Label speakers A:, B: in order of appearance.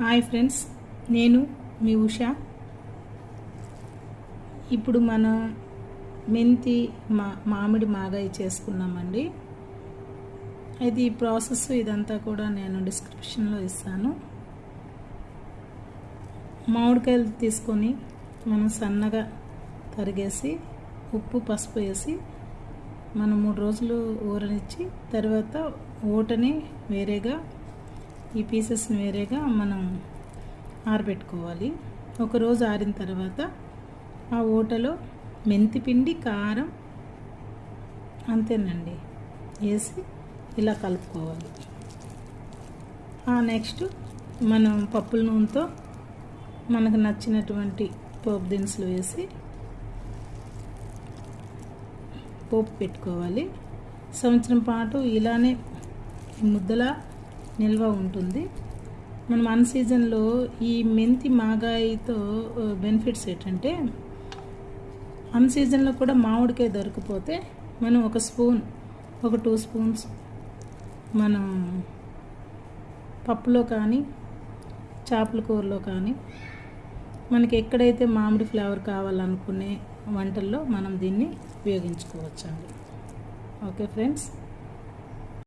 A: Hi friends నేను మీ ఉష. ఇప్పుడు మనం మెంతి మా మామిడి మాగాయి చేసుకున్నామండి. అయితే ఈ ప్రాసెస్ ఇదంతా కూడా నేను డిస్క్రిప్షన్లో ఇస్తాను. మామిడికాయలు తీసుకొని మనం సన్నగా తరిగేసి ఉప్పు పసుపు వేసి మనం మూడు రోజులు ఊరనిచ్చి తర్వాత ఊటని వేరేగా ఈ పీసెస్ని వేరేగా మనం ఆరబెట్టుకోవాలి. ఒకరోజు ఆరిన తర్వాత ఆ ఓటలో మెంతి పిండి కారం అంతేనండి. వేసి ఇలా కలుపుకోవాలి. నెక్స్ట్ మనం పప్పుల నూనెతో మనకు నచ్చినటువంటి పోపు దినుసులు వేసి పోపు పెట్టుకోవాలి. సంవత్సరం పాటు ఇలానే ముద్దలా నిల్వ ఉంటుంది. మనం అన్ సీజన్లో ఈ మెంతి మాగాయితో బెనిఫిట్స్ ఏంటంటే అన్ సీజన్లో కూడా మామిడికాయ దొరికిపోతే మనం ఒక స్పూన్ ఒక టూ స్పూన్స్ మనం పప్పులో కానీ చేపల కూరలో కానీ మనకి ఎక్కడైతే మామిడి ఫ్లేవర్ కావాలనుకునే వంటల్లో మనం దీన్ని ఉపయోగించుకోవచ్చండి. Okay friends?